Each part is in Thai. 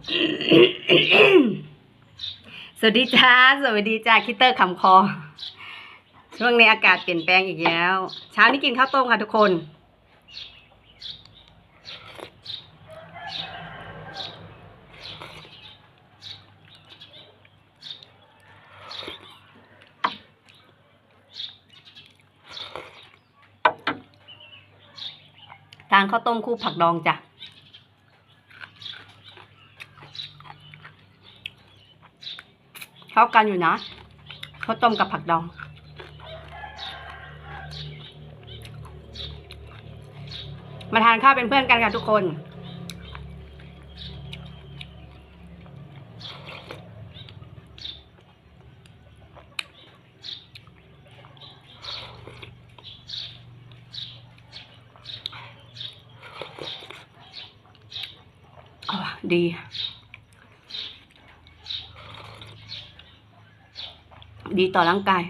สวัสดีจ้า สวัสดีจ้าคิตเตอร์คำคอ ช่วงนี้อากาศเปลี่ยนแปลงอีกแล้ว เช้านี้กินข้าวต้มค่ะทุกคน ทานข้าวต้มคู่ผักดองจ้ะ เข้ากันอยู่นะข้าวต้มกับผักดอง มาทานข้าวเป็นเพื่อนกันค่ะทุกคนดี ดีต่อร่างกาย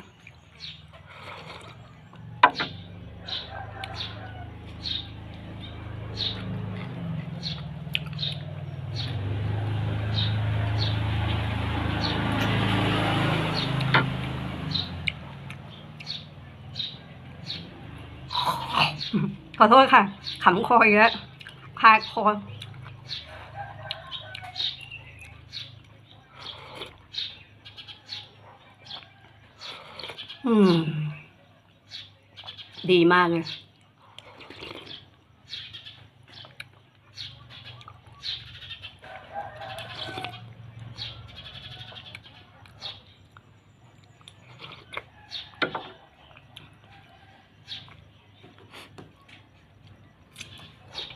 ขอโทษค่ะขำคออีกแล้วคายคอ อืม ดีมากเลย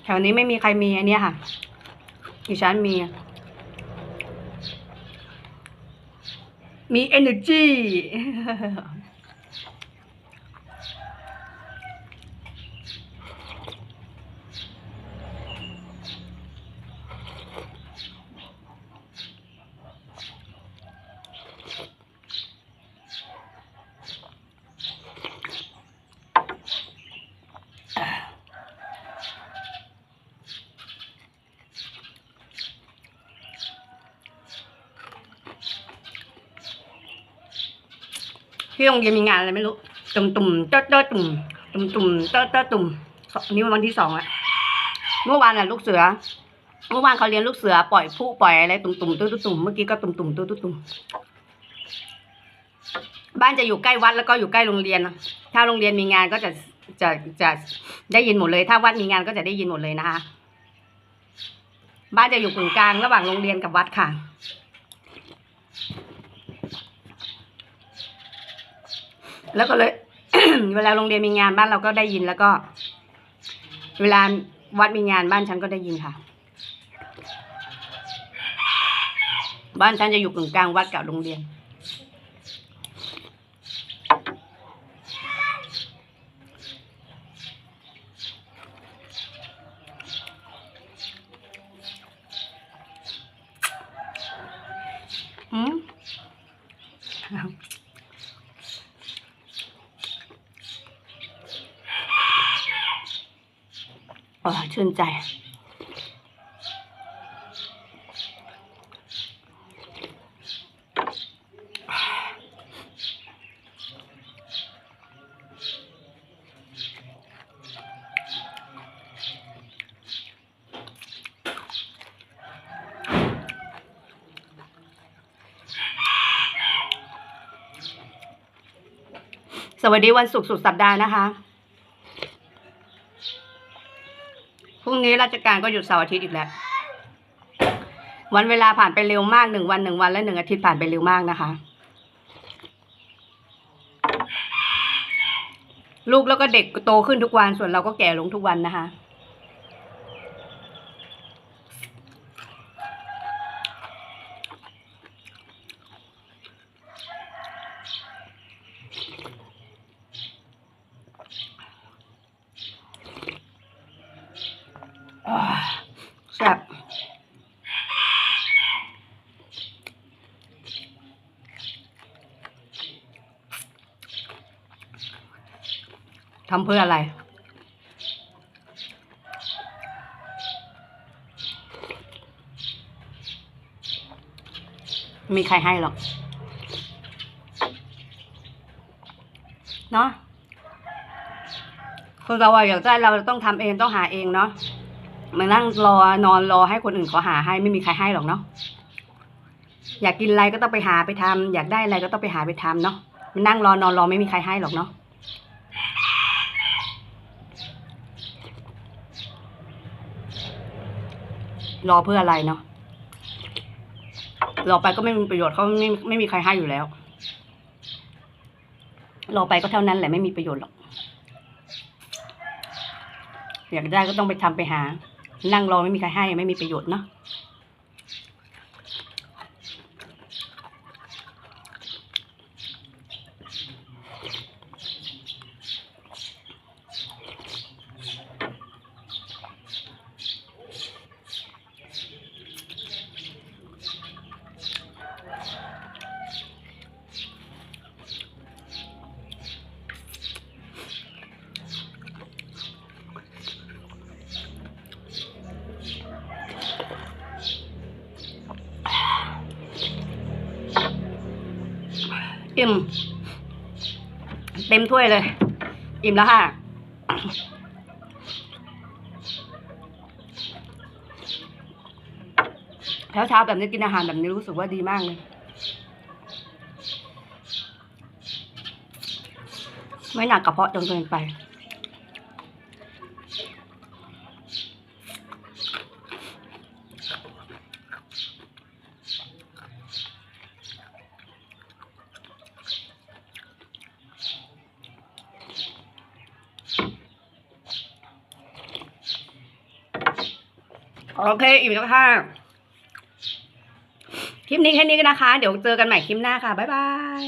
แถวนี้ไม่มีใครมีอันนี้ค่ะดิฉันมี มี energy ที่โรงเรียนมีงานอะไรไม่รู้ ตุ่มตุ่มเต้เต้ตุ่มตุ่มตุ่มเต้เต้ตุ่มอันนี้วันที่สองอะเมื่อวานน่ะลูกเสือ เมื่อวานเขาเรียนลูกเสือปล่อยผู้ปล่อยอะไรตุ่มตุ่มตุ้ตุ่มเมื่อกี้ก็ตุ่มตุ่มตุ้ตุ่มบ้านจะอยู่ใกล้วัดแล้วก็อยู่ใกล้โรงเรียน ถ้าโรงเรียนมีงานก็จะจะจะได้ยินหมดเลย ถ้าวัดมีงานก็จะได้ยินหมดเลยนะคะ บ้านจะอยู่กึ่งกลางระหว่างโรงเรียนกับวัดค่ะ แล้วก็เลย เวลาโรงเรียนมีงานบ้านเราก็ได้ยินแล้วก็ เวลาวัดมีงานบ้านฉันก็ได้ยินค่ะ บ้านฉันจะอยู่กึ่งกลางวัดกับโรงเรียน อืม เออ ชื่นใจ สวัสดีวันศุกร์สุดสัปดาห์นะคะ พรุ่ง นี้ราชการก็หยุดเสาร์อาทิตย์อีกแล้ว วันเวลาผ่านไปเร็วมากหนึ่งวันหนึ่งวันและหนึ่งอาทิตย์ผ่านไปเร็วมากนะคะ ลูกแล้วก็เด็กโตขึ้นทุกวันส่วนเราก็แก่ลงทุกวันนะคะ อ่า แซ่บทำเพื่ออะไร มีใครให้หรอก เนาะคนเราอะอยากได้เราต้องทำเองต้องหาเองเนาะ มานั่งรอนอนรอให้คนอื่นเขาหาให้ไม่มีใครให้หรอกเนาะอยากกินอะไรก็ต้องไปหาไปทำอยากได้อะไรก็ต้องไปหาไปทำเนาะมานั่งรอนอนรอไม่มีใครให้หรอกเนาะรอเพื่ออะไรเนาะรอไปก็ไม่มีประโยชน์เขาไม่ไม่มีใครให้อยู่แล้ว รอไปก็เท่านั้นแหละไม่มีประโยชน์หรอก อยากได้ก็ต้องไปทำไปหา นั่งรอไม่มีใครให้ไม่มีประโยชน์เนาะ อิ่ม เต็มถ้วยเลย อิ่มแล้วค่ะ เช้าเช้าแบบนี้กินอาหารแบบนี้รู้สึกว่าดีมากเลย ไม่หนักกระเพาะจนเกินไป โอเคอิ่มแล้วค่ะ คลิปนี้แค่นี้กันนะคะ เดี๋ยวเจอกันใหม่คลิปหน้าค่ะ บ๊ายบาย